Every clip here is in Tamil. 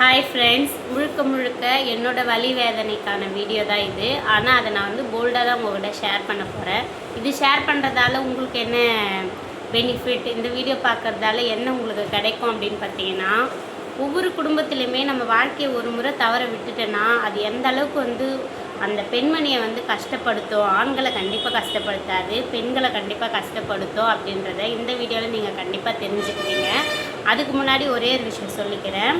ஹாய் ஃப்ரெண்ட்ஸ் முழுக்க முழுக்க என்னோட வலி வேதனைக்கான வீடியோ தான் இது. ஆனால் அதை நான் வந்து போல்டாக தான் உங்கள்கிட்ட ஷேர் பண்ண போகிறேன் இது ஷேர் பண்ணுறதால உங்களுக்கு என்ன பெனிஃபிட் இந்த வீடியோ பார்க்குறதால என்ன உங்களுக்கு கிடைக்கும் அப்படின்னு பார்த்தீங்கன்னா ஒவ்வொரு குடும்பத்திலையுமே நம்ம வாழ்க்கையை ஒரு முறை தவற விட்டுட்டோன்னா அது எந்த அளவுக்கு வந்து அந்த பெண்மணியை வந்து கஷ்டப்படுத்தும் ஆண்களை கண்டிப்பாக கஷ்டப்படுத்தாது பெண்களை கண்டிப்பாக கஷ்டப்படுத்தும் அப்படின்றத இந்த வீடியோவில் நீங்கள் கண்டிப்பாக தெரிஞ்சுக்குவீங்க. அதுக்கு முன்னாடி ஒரே ஒரு விஷயம் சொல்லிக்கிறேன்.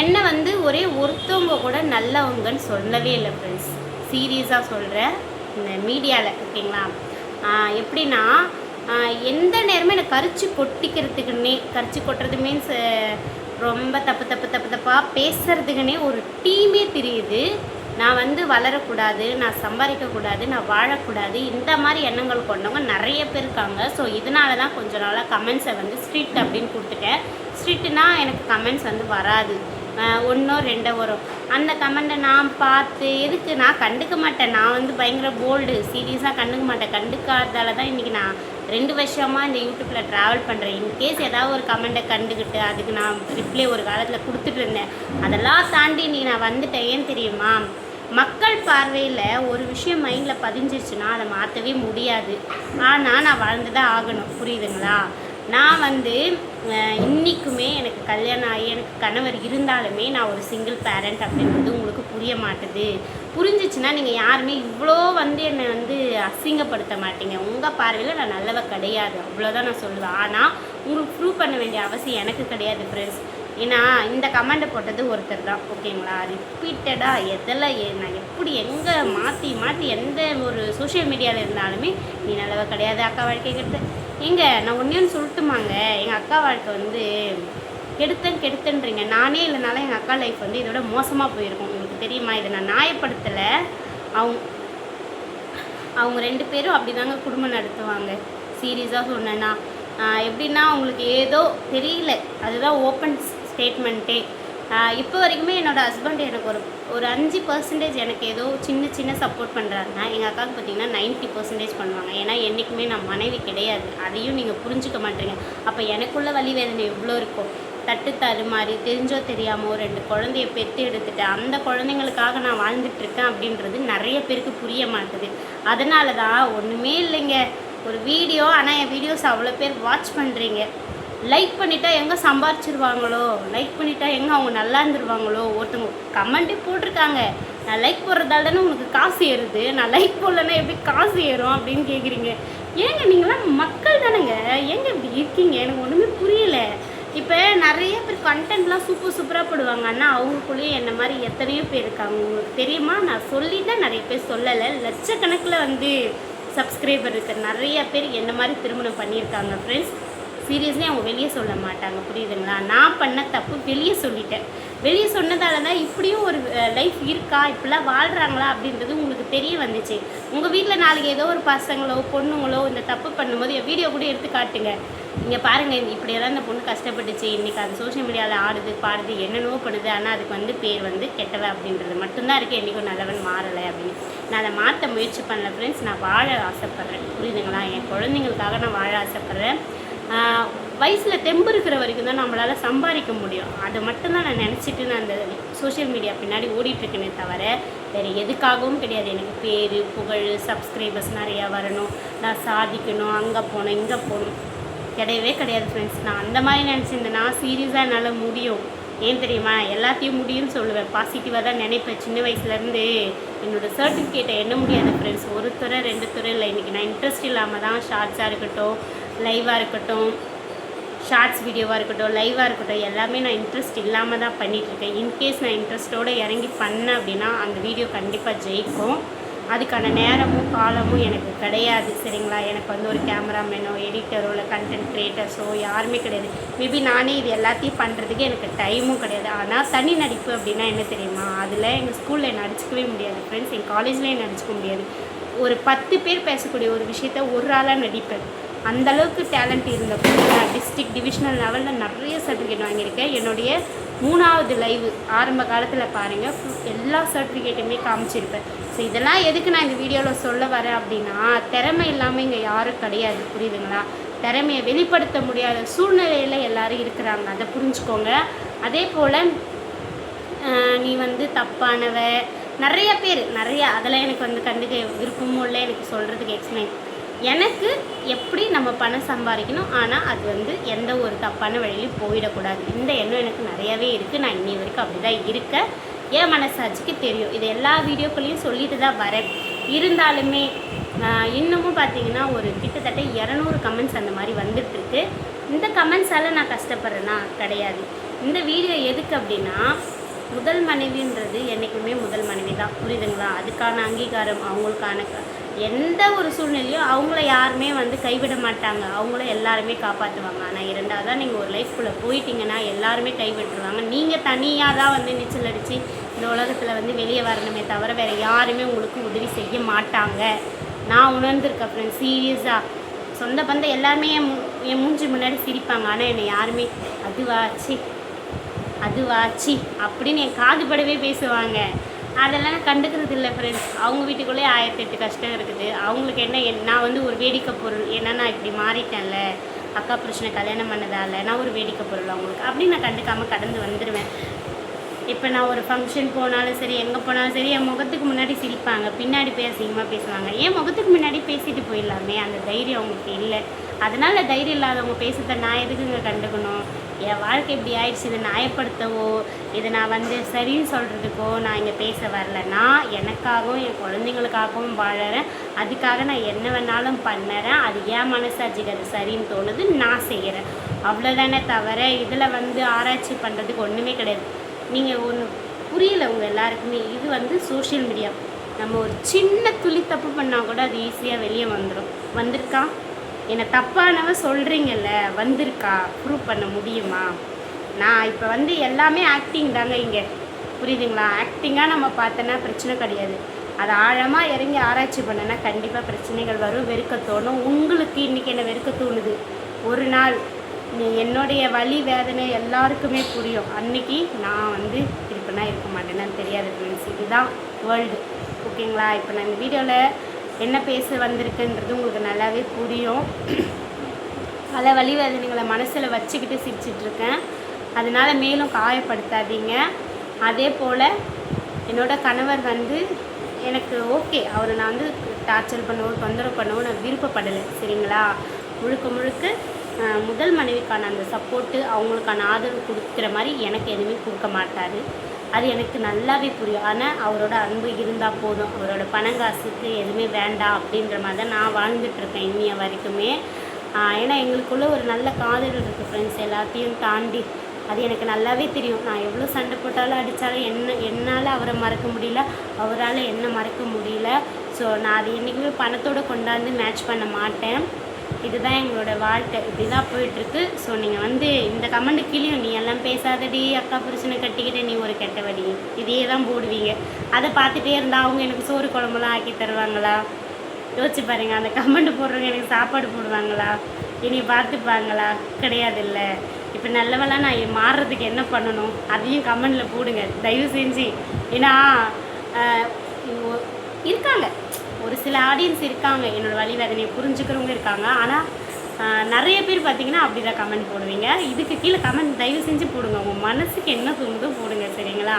என்னை வந்து ஒரே ஒருத்தவங்க கூட நல்லவங்கன்னு சொல்லவே இல்லை ஃப்ரெண்ட்ஸ் சீரியஸாக சொல்கிறேன் இந்த மீடியாவில் ஓகேங்களா? எப்படின்னா எந்த நேரமும் எனக்கு கரிச்சு கொட்டிக்கிறதுக்குன்னே கரிச்சு கொட்டுறது மீன்ஸ் ரொம்ப தப்பு தப்பு தப்பு தப்பாக பேசுறதுக்குன்னே ஒரு டீமே தெரியுது. நான் வந்து வளரக்கூடாது நான் சம்பாதிக்கக்கூடாது நான் வாழக்கூடாது இந்த மாதிரி எண்ணங்கள் கொண்டவங்க நிறைய பேர் இருக்காங்க. ஸோ இதனால தான் கொஞ்ச நாளாக கமெண்ட்ஸை வந்து ஸ்ட்ரிக்ட் அப்படின்னு கொடுத்துட்டேன். ஸ்ட்ரிக்ட்னா எனக்கு கமெண்ட்ஸ் வந்து வராது. ஒன்றோ ரெண்டோ வரும். அந்த கமெண்ட்டை நான் பார்த்து எதுக்கு நான் கண்டுக்க மாட்டேன். நான் வந்து பயங்கர போல்டு சீரியஸாக கண்டுக்க மாட்டேன். கண்டுக்காததால தான் இன்றைக்கி நான் ரெண்டு வருஷமாக இந்த யூடியூப்பில் ட்ராவல் பண்ணுறேன் இன்கேஸ் ஏதாவது ஒரு கமெண்ட்டை கண்டுக்கிட்டு அதுக்கு நான் ரிப்ளை ஒரு காலத்தில் கொடுத்துட்டு இருந்தேன். அதெல்லாம் தாண்டி நீ நான் வந்துட்டேன். ஏன் தெரியுமா? மக்கள் பார்வையில் ஒரு விஷயம் மைண்டில் பதிஞ்சிருச்சுன்னா அதை மாற்றவே முடியாது. ஆனால் நான் வாழ்ந்து தான் ஆகணும். புரியுதுங்களா? நான் வந்து இன்றைக்குமே எனக்கு கல்யாணம் ஆகி எனக்கு கணவர் இருந்தாலுமே நான் ஒரு சிங்கிள் பேரண்ட் அப்படின்றது உங்களுக்கு புரிய மாட்டுது. புரிஞ்சிச்சுன்னா நீங்கள் யாருமே இவ்வளோ வந்து என்னை வந்து அசிங்கப்படுத்த மாட்டீங்க. உங்கள் பார்வையில் நான் நல்லவ கிடையாது. அவ்வளோதான் நான் சொல்லுவேன். ஆனால் உங்களுக்கு ப்ரூவ் பண்ண வேண்டிய அவசியம் எனக்கு கிடையாது ஃப்ரெண்ட்ஸ் ஏன்னா இந்த கமெண்டை போட்டது ஒருத்தர் தான். ஓகேங்களா? ரிப்பீட்டடாக எதில் நான் எப்படி எங்கே மாற்றி மாற்றி எந்த ஒரு சோஷியல் மீடியாவில் இருந்தாலுமே நீ நல்லவ கிடையாது அக்கா வாழ்க்கை ஏங்க நான் ஒன்றேன்னு சொல்லட்டுமாங்க? எங்கள் அக்கா வாழ்க்கை வந்து கெடுத்தன் கெடுத்தன்றீங்க. நானே இல்லைனாலும் எங்கள் அக்கா லைஃப் வந்து இதோட மோசமாக போயிருக்கும். உங்களுக்கு தெரியுமா? இதை நான் நியாயப்படுத்தலை. அவங்க அவங்க ரெண்டு பேரும் அப்படிதாங்க குடும்பம் நடத்துவாங்க. சீரியஸாக சொன்னேன்னா. எப்படின்னா அவங்களுக்கு ஏதோ தெரியல. அதுதான் ஓப்பன் ஸ்டேட்மெண்ட்டே இப்போ வரைக்குமே என்னோடய ஹஸ்பண்ட் எனக்கு ஒரு ஒரு அஞ்சு பர்சன்டேஜ் எனக்கு ஏதோ சின்ன சின்ன சப்போர்ட் பண்ணுறாருன்னா எங்கள் அக்காவுக்கு பார்த்தீங்கன்னா 90% பர்சன்டேஜ் பண்ணுவாங்க. ஏன்னா என்றைக்குமே நான் மனைவி கிடையாது. அதையும் நீங்கள் புரிஞ்சுக்க மாட்டீங்க. அப்போ எனக்குள்ள வலி வேதனை எவ்வளோ இருக்கும் தட்டு தடுமாறி தெரிஞ்சோ தெரியாமோ ரெண்டு குழந்தைய பெற்று எடுத்துட்டு அந்த குழந்தைங்களுக்காக நான் வாழ்ந்துட்டுருக்கேன் அப்படின்றது நிறைய பேருக்கு புரிய மாட்டுது. அதனால தான் ஒன்றுமே இல்லைங்க. ஒரு வீடியோ ஆனால் என் வீடியோஸ் அவ்வளோ பேர் வாட்ச் பண்ணுறீங்க லைக் பண்ணிட்டா எங்கே சம்பாரிச்சிருவாங்களோ? லைக் பண்ணிட்டா எங்கே அவங்க நல்லா இருந்துருவாங்களோ? ஒருத்தவங்க கமெண்ட்டே போட்டிருக்காங்க. நான் லைக் போடுறதால தானே உனக்கு காசு ஏறுது? நான் லைக் போடலன்னா எப்படி காசு ஏறும் அப்படின்னு கேட்குறீங்க ஏங்க நீங்களாம் மக்கள் தானேங்க. ஏங்க இப்படி இருக்கீங்க? எனக்கு ஒன்றுமே புரியல. இப்போ நிறைய பேர் கண்டென்ட்லாம் சூப்பர் சூப்பராக போடுவாங்க. ஆனால் அவங்களுக்குள்ளேயே என்ன மாதிரி எத்தனையோ பேர் இருக்காங்க. உங்களுக்கு தெரியுமா? நான் சொல்லிட்டேன் நிறைய பேர் சொல்லலை. லட்சக்கணக்கில் வந்து சப்ஸ்கிரைபர் இருக்க. நிறைய பேர் என்ன மாதிரி திருமணம் பண்ணியிருக்காங்க ஃப்ரெண்ட்ஸ் சீரியஸ்லி அவங்க வெளியே சொல்ல மாட்டாங்க. புரியுதுங்களா? நான் பண்ண தப்பு வெளியே சொல்லிட்டேன். வெளியே சொன்னதால தான் இப்படியும் ஒரு லைஃப் இருக்கா? இப்படிலாம் வாழ்கிறாங்களா அப்படின்றது உங்களுக்கு தெரிய வந்துச்சு. உங்கள் வீட்டில் நாளைக்கு ஏதோ ஒரு பசங்களோ பொண்ணுங்களோ இந்த தப்பு பண்ணும்போது என் வீடியோ கூட எடுத்து காட்டுங்க. இங்கே பாருங்கள் இப்படியெல்லாம் இந்த பொண்ணு கஷ்டப்பட்டுச்சு. இன்றைக்கி அது சோஷியல் மீடியாவில் ஆடுது பாடுது என்னென்னவோ பண்ணுது. ஆனால் அதுக்கு வந்து பேர் வந்து கெட்டவ அப்படின்றது மட்டும்தான் இருக்குது என்றைக்கும் நல்லவன் மாறலை அப்படின்னு. நான் அதை மாற்ற முயற்சி பண்ணல ஃப்ரெண்ட்ஸ் நான் வாழ ஆசைப்பட்றேன். புரியுதுங்களா? என் குழந்தைங்களுக்காக நான் வாழ ஆசைப்பட்றேன். வயசில் தெம்பு இருக்கிற வரைக்கும் தான் நம்மளால் சம்பாதிக்க முடியும். அதை மட்டும்தான் நான் நினச்சிட்டு நான் அந்த சோஷியல் மீடியா பின்னாடி ஓடிட்டுருக்கேனே தவிர வேறு எதுக்காகவும் கிடையாது. எனக்கு பேர் புகழ் சப்ஸ்கிரைபர்ஸ் நிறையா வரணும். நான் சாதிக்கணும் அங்கே போகணும் இங்கே போகணும். கிடையவே கிடையாது ஃப்ரெண்ட்ஸ் நான் அந்த மாதிரி நினச்சிருந்தேன் நான் சீரியஸாக என்னால் முடியும். ஏன் தெரியுமா? எல்லாத்தையும் முடியும்னு சொல்லுவேன். பாசிட்டிவாக தான் நினைப்பேன். சின்ன வயசுலேருந்து என்னோடய சர்டிஃபிகேட்டை எண்ண முடியாது ஃப்ரெண்ட்ஸ் ஒரு துறை ரெண்டு துறை இல்லை. இன்றைக்கி நான் இன்ட்ரெஸ்ட் இல்லாமல் தான் ஷார்ட்ஸாக இருக்கட்டும் லைவாக இருக்கட்டும் ஷார்ட்ஸ் வீடியோவாக இருக்கட்டும் லைவாக இருக்கட்டும் எல்லாமே நான் இன்ட்ரெஸ்ட் இல்லாமல் தான் பண்ணிகிட்ருக்கேன் இன்கேஸ் நான் இன்ட்ரெஸ்ட்டோடு இறங்கி பண்ணேன் அப்படின்னா அந்த வீடியோ கண்டிப்பாக ஜெயிக்கும். அதுக்கான நேரமும் காலமும் எனக்கு கிடையாது சரிங்களா? எனக்கு வந்து ஒரு கேமராமேனோ எடிட்டரோ இல்லை கண்டென்ட் க்ரியேட்டர்ஸோ யாருமே கிடையாது. மேபி நானே இது எல்லாத்தையும் பண்ணுறதுக்கு எனக்கு டைமும் கிடையாது. ஆனால் தனி நடிப்பு அப்படின்னா என்ன தெரியுமா? அதில் எங்கள் ஸ்கூலில் நடிச்சிக்கவே முடியாது ஃப்ரெண்ட்ஸ் எங்கள் காலேஜ்லேயும் நடிச்சிக்க முடியாது. ஒரு பத்து பேர் பேசக்கூடிய ஒரு விஷயத்த ஒரு ஆளாக நடிப்பேன். அந்த அளவுக்கு டேலண்ட் இருந்தப்போ நான் டிஸ்ட்ரிக்ட் டிவிஷனல் லெவலில் நிறைய சர்டிஃபிகேட் வாங்கியிருக்கேன். என்னுடைய மூணாவது லைவ் ஆரம்ப காலத்தில் பாருங்கள் எல்லா சர்டிஃபிகேட்டுமே காமிச்சிருப்பேன். ஸோ இதெல்லாம் எதுக்கு நான் இந்த வீடியோவில் சொல்ல வரேன் அப்படின்னா திறமை இல்லாமல் இங்கே யாரும் கிடையாது. புரியுதுங்களா? திறமையை வெளிப்படுத்த முடியாத சூழ்நிலையில் எல்லோரும் இருக்கிறாங்க. அதை புரிஞ்சுக்கோங்க. அதே போல் நீ வந்து தப்பானவ. நிறைய பேர் நிறைய அதெல்லாம் எனக்கு வந்து கண்டுக்க விருப்பமும் இல்லை. எனக்கு சொல்கிறதுக்கு எக்ஸ்பிளைன் எனக்கு எப்படி நம்ம பணம் சம்பாதிக்கணும்? ஆனால் அது வந்து எந்த ஒரு தப்பான வழியிலும் போயிடக்கூடாது. இந்த எண்ணம் எனக்கு நிறையவே இருக்குது நான் இன்னி வரைக்கும் அப்படி தான் இருக்கேன். என் மனசாட்சிக்கு தெரியும். இது எல்லா வீடியோக்குள்ளேயும் சொல்லிட்டு தான் வரேன். இருந்தாலுமே இன்னமும் பார்த்தீங்கன்னா ஒரு கிட்டத்தட்ட இரநூறு கமெண்ட்ஸ் அந்த மாதிரி வந்துட்டுருக்கு. இந்த கமெண்ட்ஸால் நான் கஷ்டப்படுறேன்னா கிடையாது. இந்த வீடியோ எதுக்கு அப்படின்னா முதல் மனைவின்றது என்றைக்குமே முதல் மனைவி தான் புரியுதுங்களா? அதுக்கான அங்கீகாரம் அவங்களுக்கான எந்த ஒரு சூழ்நிலையும் அவங்கள யாருமே வந்து கைவிட மாட்டாங்க. அவங்கள எல்லாருமே காப்பாற்றுவாங்க ஆனால் இரண்டாவதாக நீங்கள் ஒரு லைஃப்குள்ளே போயிட்டீங்கன்னா எல்லாருமே கைவிட்டுருவாங்க. நீங்கள் தனியாக தான் வந்து நீச்சல் அடித்து இந்த உலகத்தில் வந்து வெளியே வரணுமே தவிர வேறு யாருமே உங்களுக்கு உதவி செய்ய மாட்டாங்க. நான் உணர்ந்திருக்கேன் ஃப்ரெண்ட்ஸ் சீரியஸாக சொந்த பந்தம் எல்லாருமே என் என் மூஞ்சி முன்னாடி சிரிப்பாங்க. ஆனால் என்னை யாருமே அதுவாச்சு அதுவாச்சு. அப்படின்னு என் காதுபடவே பேசுவாங்க. அதெல்லாம் நான் கண்டுக்கிறது இல்லை ஃப்ரெண்ட்ஸ் அவங்க வீட்டுக்குள்ளே ஆயிரத்தி எட்டு கஷ்டம் இருக்குது. அவங்களுக்கு என்ன என்- நான் வந்து ஒரு வேடிக்கை பொருள். ஏன்னா நான் இப்படி மாறிட்டேன்ல. அக்கா புருஷனை கல்யாணம் பண்ணதால நான் ஒரு வேடிக்கை பொருள் அவங்களுக்கு. அப்படின்னு நான் கண்டுக்காமல் கடந்து வந்துடுவேன் இப்போ நான் ஒரு ஃபங்க்ஷன் போனாலும் சரி எங்கே போனாலும் சரி என் முகத்துக்கு முன்னாடி சிரிப்பாங்க. பின்னாடி போய் அசிங்கமாக பேசுவாங்க. என் முகத்துக்கு முன்னாடி பேசிட்டு போயிடலாமே. அந்த தைரியம் அவங்களுக்கு இல்லை. அதனால் தைரியம் இல்லாதவங்க பேசுகிறத நான் எதுக்குங்க கண்டுக்கணும்? என் வாழ்க்கை இப்படி ஆயிடுச்சு இதை நியாயப்படுத்தவோ இதை நான் வந்து சரின்னு சொல்கிறதுக்கோ நான் இங்கே பேச வரல. நான் எனக்காகவும் என் குழந்தைங்களுக்காகவும் வாழறேன். அதுக்காக நான் என்ன வேணாலும் பண்ணுறேன். அது ஏன் மனசாட்சிக்கு அது சரின்னு தோணுது நான் செய்கிறேன். அவ்வளோதானே தவிர இதில் வந்து ஆராய்ச்சி பண்ணுறதுக்கு ஒன்றுமே கிடையாது. நீங்கள் ஒன்று புரியல உங்கள் எல்லாருக்குமே இது வந்து சோஷியல் மீடியா நம்ம ஒரு சின்ன துளி தப்பு பண்ணால் கூட அது ஈஸியாக வெளியே வந்துடும் வந்திருக்கா? என்னை தப்பானவ சொல்கிறீங்கல்ல வந்திருக்கா? ப்ரூவ் பண்ண முடியுமா? நான் இப்போ வந்து எல்லாமே ஆக்டிங் தாங்க இங்கே. புரியுதுங்களா? ஆக்டிங்காக நம்ம பார்த்தோன்னா பிரச்சனை கிடையாது. அதை ஆழமாக இறங்கி ஆராய்ச்சி பண்ணனா கண்டிப்பாக பிரச்சனைகள் வரும் வெறுக்க தோணும். உங்களுக்கு இன்றைக்கி என்ன வெறுக்க தோணுது? ஒரு நாள் நீ என்னுடைய வலி வேதனை எல்லாருக்குமே புரியும். அன்னைக்கு நான் வந்து இருப்பேனா இருக்க மாட்டேன்னு தெரியாது ஃப்ரெண்ட்ஸ் இதுதான் வேர்ல்டு ஓகேங்களா இப்போ நான் இந்த வீடியோவில் என்ன பேச வந்திருக்குன்றது உங்களுக்கு நல்லாவே புரியும். பல வலி வேதனைகளை மனசில் வச்சுக்கிட்டு சிரிச்சிட்டு இருக்கேன் மேலும் காயப்படுத்தாதீங்க. அதே போல் என்னோடய கணவர் வந்து எனக்கு ஓகே அவரை நான் வந்து டார்ச்சர் பண்ணவும் தொந்தரவு பண்ணவும் நான் விருப்பப்படலை சரிங்களா? முழுக்க முழுக்க முதல் மனைவிக்கான அந்த சப்போர்ட்டு அவங்களுக்கான ஆதரவு கொடுக்குற மாதிரி எனக்கு எதுவுமே கொடுக்க மாட்டார். அது எனக்கு நல்லாவே புரியும். ஆனால் அவரோட அன்பு இருந்தால் போதும். அவரோட பணங்காசுக்கு எதுவுமே வேண்டாம் அப்படின்ற மாதிரி தான் நான் வாழ்ந்துட்டுருக்கேன் இன்னைய வரைக்குமே. ஏன்னா எங்களுக்குள்ளே ஒரு நல்ல காதல் இருக்குது ஃப்ரெண்ட்ஸ் எல்லாத்தையும் தாண்டி. அது எனக்கு நல்லாவே தெரியும். நான் எவ்வளோ சண்டை போட்டாலும் அடித்தாலும் என்ன என்னால் அவரை மறக்க முடியல. அவரால் என்ன மறக்க முடியல. ஸோ நான் அது என்றைக்குமே பணத்தோடு கொண்டாந்து மேட்ச் பண்ண மாட்டேன். இதுதான் எங்களோட வாழ்க்கை. இப்படி தான் போயிட்டுருக்கு. ஸோ நீங்கள் வந்து இந்த கமெண்ட் கீழேயும் நீ எல்லாம் பேசாதடி அக்கா புருஷனை கட்டிக்கிட்டு நீ ஒரு கெட்டவடி. இதையே தான் போடுவீங்க. அதை பார்த்துட்டே இருந்தால் அவங்க எனக்கு சோறு குழம்புலாம் ஆக்கி தருவாங்களா? யோசிச்சு பாருங்க அந்த கமெண்ட் போடுறவங்க எனக்கு சாப்பாடு போடுவாங்களா? இனி பார்த்துப்பாங்களா? கிடையாது இல்லை இப்போ நல்லவெல்லாம் நான் மாறுறதுக்கு என்ன பண்ணணும்? அதையும் கமெண்டில் போடுங்க. தயவு செஞ்சு. ஏன்னா இருக்காங்க. ஒரு சில ஆடியன்ஸ் இருக்காங்க என்னோடய வழி வேதனையை புரிஞ்சுக்கிறவங்க இருக்காங்க. ஆனால் நிறைய பேர் பார்த்தீங்கன்னா அப்படி தான் கமெண்ட் போடுவீங்க. இதுக்கு கீழே கமெண்ட் தயவு செஞ்சு போடுங்க. உங்கள் மனசுக்கு என்ன தோணுதோ போடுங்க சரிங்களா?